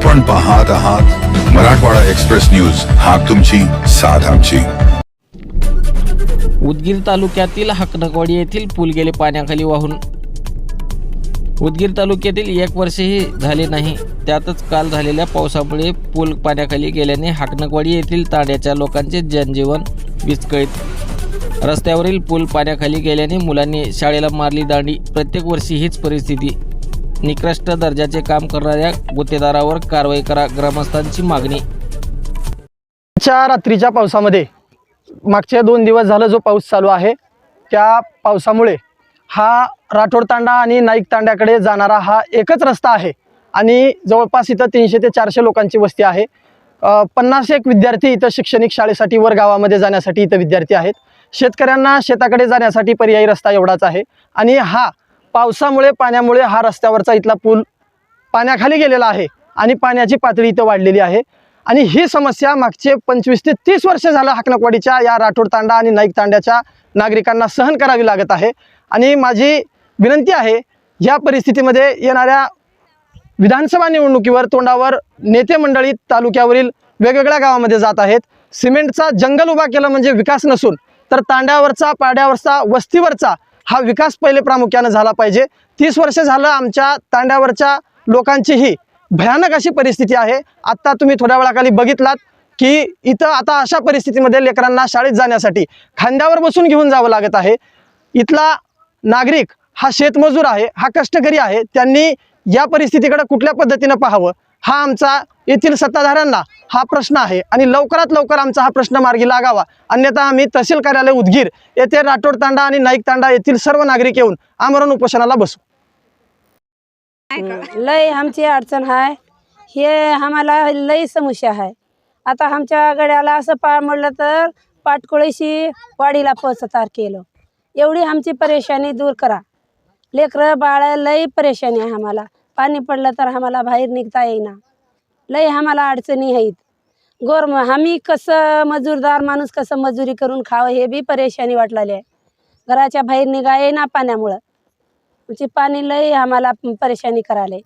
आपण पाहत आहात मराठवाडा एक्सप्रेस न्यूज. हा तुमची साथ आमची. उदगीर तालुक्यातील हकनकवाडी येथील पूल गेले पाण्याखाली वाहून. उदगीर तालुक्यातील एक वर्षही झाले नाही. त्यातच काल झालेल्या पावसामुळे पूल पाण्याखाली गेल्याने हाकनकवाडी येथील तांड्याच्या लोकांचे जनजीवन विस्कळीत. रस्त्यावरील पूल पाण्याखाली गेल्याने मुलांनी शाळेला मारली दांडी. प्रत्येक वर्षी हीच परिस्थिती. निकृष्ट दर्जाचे काम करणाऱ्या गुत्तेदारावर कारवाई करा ग्रामस्थांची मागणी. च्या रात्रीच्या पावसामध्ये मागचे दोन दिवस झालं जो पाऊस चालू आहे त्या पावसामुळे हा राठोड तांडा आणि नाईक तांड्याकडे जाणारा हा एकच रस्ता आहे आणि जवळपास इथं तीनशे ते चारशे लोकांची वस्ती आहे. पन्नास एक विद्यार्थी इथं शैक्षणिक शाळेसाठी वर गावामध्ये जाण्यासाठी इथं विद्यार्थी आहेत. शेतकऱ्यांना शेताकडे जाण्यासाठी पर्यायी रस्ता एवढाच आहे आणि हा पावसामुळे पाण्यामुळे हा रस्त्यावरचा इथला पूल पाण्याखाली गेलेला आहे आणि पाण्याची पातळी इथं वाढलेली आहे. आणि ही समस्या मागचे पंचवीस ते तीस वर्ष झालं हाकनकवाडीच्या या राठोड तांडा आणि नाईक तांड्याच्या नागरिकांना सहन करावी लागत आहे. आणि माझी विनंती आहे या परिस्थितीमध्ये येणाऱ्या विधानसभा निवडणुकीवर तोंडावर नेते मंडळी तालुक्यावरील वेगवेगळ्या गावामध्ये जात आहेत. सिमेंटचा जंगल उभा केलं म्हणजे विकास नसून तर तांड्यावरचा पाड्यावरचा वस्तीवरचा हा विकास पहिले प्रामुख्यानं झाला पाहिजे. तीस वर्ष झालं आमच्या तांड्यावरच्या लोकांचीही भयानक अशी परिस्थिती आहे. आत्ता तुम्ही थोड्या वेळाखाली बघितलात की इथं आता अशा परिस्थितीमध्ये लेकरांना शाळेत जाण्यासाठी खांद्यावर बसून घेऊन जावं लागत आहे. इथला नागरिक हा शेतमजूर आहे हा कष्टकरी आहे. त्यांनी या परिस्थितीकडे कुठल्या पद्धतीनं पाहावं? हा आमचा येथील सत्ताधाऱ्यांना हा प्रश्न आहे. आणि लवकरात लवकर आमचा हा प्रश्न मार्गी लागावा. अन्यथा आम्ही तहसील कार्यालय उदगीर येथे राठोड तांडा आणि नाईक तांडा येथील सर्व नागरिक येऊन आमरण उपोषणाला बसू. लय आमची अडचण आहे हे आम्हाला लय समस्या आहे आता आमच्या गड्याला असं पा म्हणलं तर पाटकोळीशी वाडीला पोचतार केलं. एवढी आमची परेशानी दूर करा. लेकरं बाळ लय परेशानी आहे आम्हाला. पाणी पडलं तर आम्हाला बाहेर निघता येईना. लय आम्हाला अडचणी आहेत. गोर आम्ही कसं मजूरदार माणूस कसं मजुरी करून खावं हे बी परेशानी वाटलेली आहे. घराच्या बाहेर निघा येईना पाण्यामुळं. म्हणजे पाणी लय आम्हाला परेशानी करायला.